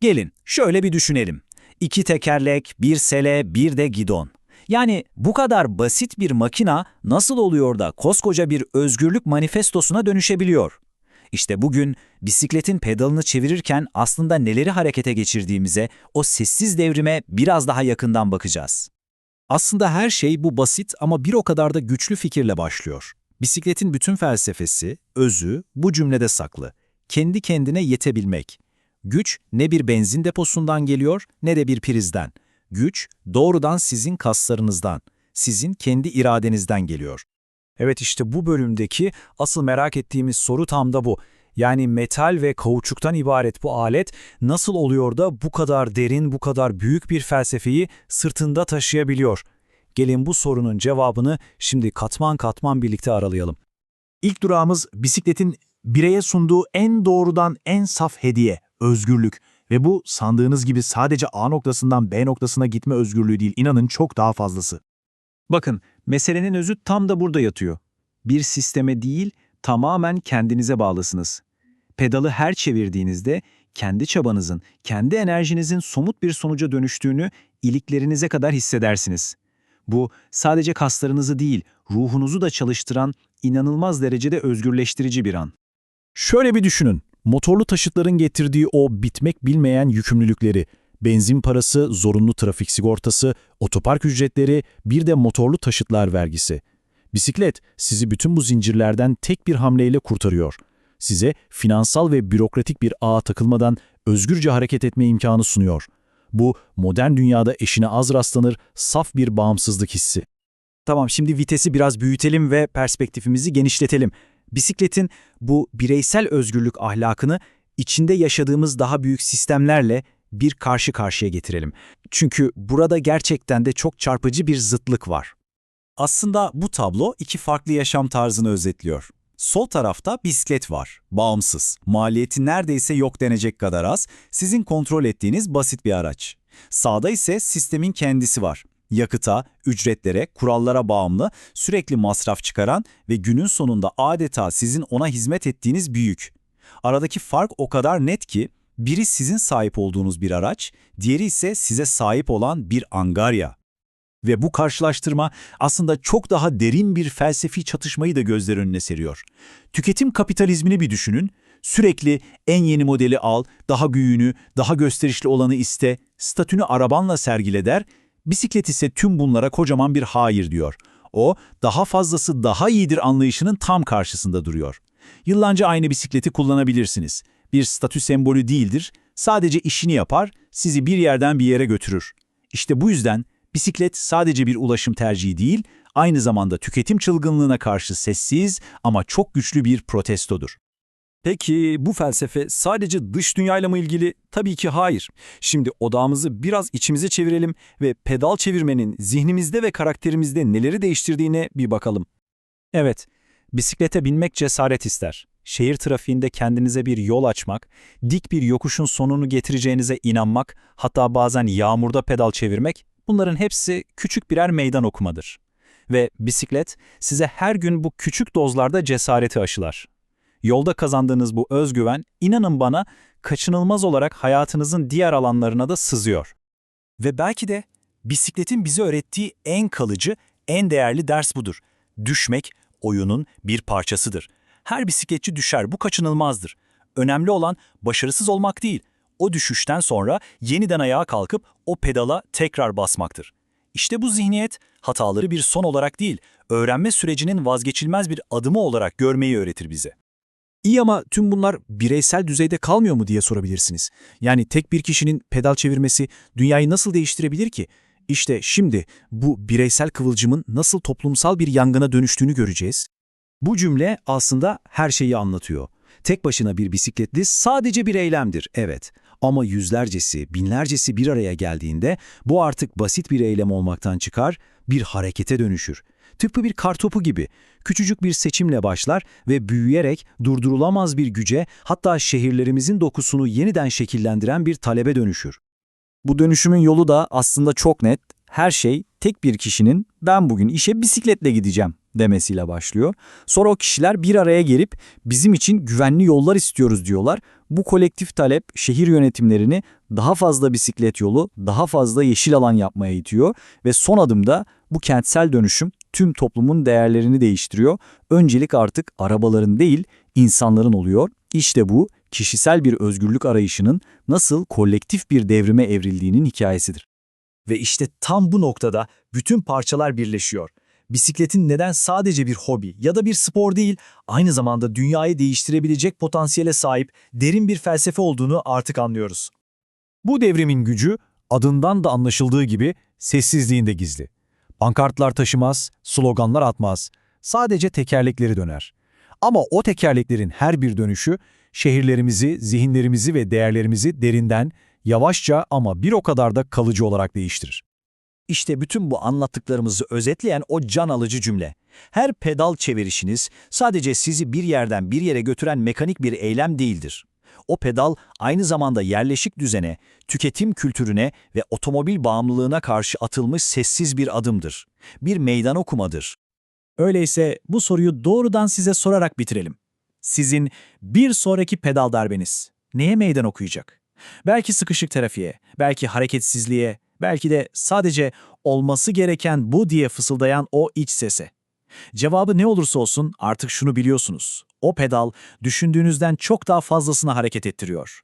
Gelin şöyle bir düşünelim. İki tekerlek, bir sele, bir de gidon. Yani bu kadar basit bir makina nasıl oluyor da koskoca bir özgürlük manifestosuna dönüşebiliyor? İşte bugün bisikletin pedalını çevirirken aslında neleri harekete geçirdiğimize, o sessiz devrime biraz daha yakından bakacağız. Aslında her şey bu basit ama bir o kadar da güçlü fikirle başlıyor. Bisikletin bütün felsefesi, özü bu cümlede saklı. Kendi kendine yetebilmek. Güç ne bir benzin deposundan geliyor ne de bir prizden. Güç doğrudan sizin kaslarınızdan, sizin kendi iradenizden geliyor. Evet işte bu bölümdeki asıl merak ettiğimiz soru tam da bu. Yani metal ve kauçuktan ibaret bu alet nasıl oluyor da bu kadar derin, bu kadar büyük bir felsefeyi sırtında taşıyabiliyor? Gelin bu sorunun cevabını şimdi katman katman birlikte aralayalım. İlk durağımız bisikletin bireye sunduğu en doğrudan en saf hediye, özgürlük. Ve bu sandığınız gibi sadece A noktasından B noktasına gitme özgürlüğü değil, inanın çok daha fazlası. Bakın, meselenin özü tam da burada yatıyor. Bir sisteme değil, tamamen kendinize bağlısınız. Pedalı her çevirdiğinizde kendi çabanızın, kendi enerjinizin somut bir sonuca dönüştüğünü iliklerinize kadar hissedersiniz. Bu sadece kaslarınızı değil, ruhunuzu da çalıştıran inanılmaz derecede özgürleştirici bir an. Şöyle bir düşünün. Motorlu taşıtların getirdiği o bitmek bilmeyen yükümlülükleri, benzin parası, zorunlu trafik sigortası, otopark ücretleri, bir de motorlu taşıtlar vergisi. Bisiklet sizi bütün bu zincirlerden tek bir hamleyle kurtarıyor. Size finansal ve bürokratik bir ağa takılmadan özgürce hareket etme imkanı sunuyor. Bu modern dünyada eşine az rastlanır saf bir bağımsızlık hissi. Tamam şimdi vitesi biraz büyütelim ve perspektifimizi genişletelim. Bisikletin bu bireysel özgürlük ahlakını içinde yaşadığımız daha büyük sistemlerle bir karşı karşıya getirelim. Çünkü burada gerçekten de çok çarpıcı bir zıtlık var. Aslında bu tablo iki farklı yaşam tarzını özetliyor. Sol tarafta bisiklet var, bağımsız, maliyeti neredeyse yok denecek kadar az, sizin kontrol ettiğiniz basit bir araç. Sağda ise sistemin kendisi var. Yakıta, ücretlere, kurallara bağımlı, sürekli masraf çıkaran ve günün sonunda adeta sizin ona hizmet ettiğiniz büyük. Aradaki fark o kadar net ki, biri sizin sahip olduğunuz bir araç, diğeri ise size sahip olan bir angarya. Ve bu karşılaştırma aslında çok daha derin bir felsefi çatışmayı da gözler önüne seriyor. Tüketim kapitalizmini bir düşünün, sürekli en yeni modeli al, daha büyüğünü, daha gösterişli olanı iste, statünü arabanla sergile der, bisiklet ise tüm bunlara kocaman bir hayır diyor. O, daha fazlası daha iyidir anlayışının tam karşısında duruyor. Yıllarca aynı bisikleti kullanabilirsiniz. Bir statü sembolü değildir, sadece işini yapar, sizi bir yerden bir yere götürür. İşte bu yüzden bisiklet sadece bir ulaşım tercihi değil, aynı zamanda tüketim çılgınlığına karşı sessiz ama çok güçlü bir protestodur. Peki bu felsefe sadece dış dünyayla mı ilgili? Tabii ki hayır. Şimdi odağımızı biraz içimize çevirelim ve pedal çevirmenin zihnimizde ve karakterimizde neleri değiştirdiğine bir bakalım. Evet, bisiklete binmek cesaret ister. Şehir trafiğinde kendinize bir yol açmak, dik bir yokuşun sonunu getireceğinize inanmak, hatta bazen yağmurda pedal çevirmek, bunların hepsi küçük birer meydan okumadır. Ve bisiklet size her gün bu küçük dozlarda cesareti aşılar. Yolda kazandığınız bu özgüven, inanın bana, kaçınılmaz olarak hayatınızın diğer alanlarına da sızıyor. Ve belki de bisikletin bize öğrettiği en kalıcı, en değerli ders budur. Düşmek, oyunun bir parçasıdır. Her bisikletçi düşer, bu kaçınılmazdır. Önemli olan başarısız olmak değil, o düşüşten sonra yeniden ayağa kalkıp o pedala tekrar basmaktır. İşte bu zihniyet, hataları bir son olarak değil, öğrenme sürecinin vazgeçilmez bir adımı olarak görmeyi öğretir bize. İyi ama tüm bunlar bireysel düzeyde kalmıyor mu diye sorabilirsiniz. Yani tek bir kişinin pedal çevirmesi dünyayı nasıl değiştirebilir ki? İşte şimdi bu bireysel kıvılcımın nasıl toplumsal bir yangına dönüştüğünü göreceğiz. Bu cümle aslında her şeyi anlatıyor. Tek başına bir bisikletli sadece bir eylemdir, evet. Ama yüzlercesi, binlercesi bir araya geldiğinde bu artık basit bir eylem olmaktan çıkar, bir harekete dönüşür. Tıpkı bir kartopu gibi küçücük bir seçimle başlar ve büyüyerek durdurulamaz bir güce hatta şehirlerimizin dokusunu yeniden şekillendiren bir talebe dönüşür. Bu dönüşümün yolu da aslında çok net. Her şey tek bir kişinin ben bugün işe bisikletle gideceğim demesiyle başlıyor. Sonra o kişiler bir araya gelip bizim için güvenli yollar istiyoruz diyorlar. Bu kolektif talep şehir yönetimlerini daha fazla bisiklet yolu, daha fazla yeşil alan yapmaya itiyor ve son adımda bu kentsel dönüşüm tüm toplumun değerlerini değiştiriyor. Öncelik artık arabaların değil, insanların oluyor. İşte bu kişisel bir özgürlük arayışının nasıl kolektif bir devrime evrildiğinin hikayesidir. Ve işte tam bu noktada bütün parçalar birleşiyor. Bisikletin neden sadece bir hobi ya da bir spor değil, aynı zamanda dünyayı değiştirebilecek potansiyele sahip derin bir felsefe olduğunu artık anlıyoruz. Bu devrimin gücü adından da anlaşıldığı gibi sessizliğinde gizli. Pankartlar taşımaz, sloganlar atmaz, sadece tekerlekleri döner. Ama o tekerleklerin her bir dönüşü şehirlerimizi, zihinlerimizi ve değerlerimizi derinden, yavaşça ama bir o kadar da kalıcı olarak değiştirir. İşte bütün bu anlattıklarımızı özetleyen o can alıcı cümle. Her pedal çevirişiniz sadece sizi bir yerden bir yere götüren mekanik bir eylem değildir. O pedal aynı zamanda yerleşik düzene, tüketim kültürüne ve otomobil bağımlılığına karşı atılmış sessiz bir adımdır. Bir meydan okumadır. Öyleyse bu soruyu doğrudan size sorarak bitirelim. Sizin bir sonraki pedal darbeniz neye meydan okuyacak? Belki sıkışık trafiğe, belki hareketsizliğe, belki de sadece olması gereken bu diye fısıldayan o iç sese. Cevabı ne olursa olsun artık şunu biliyorsunuz. O pedal düşündüğünüzden çok daha fazlasını hareket ettiriyor.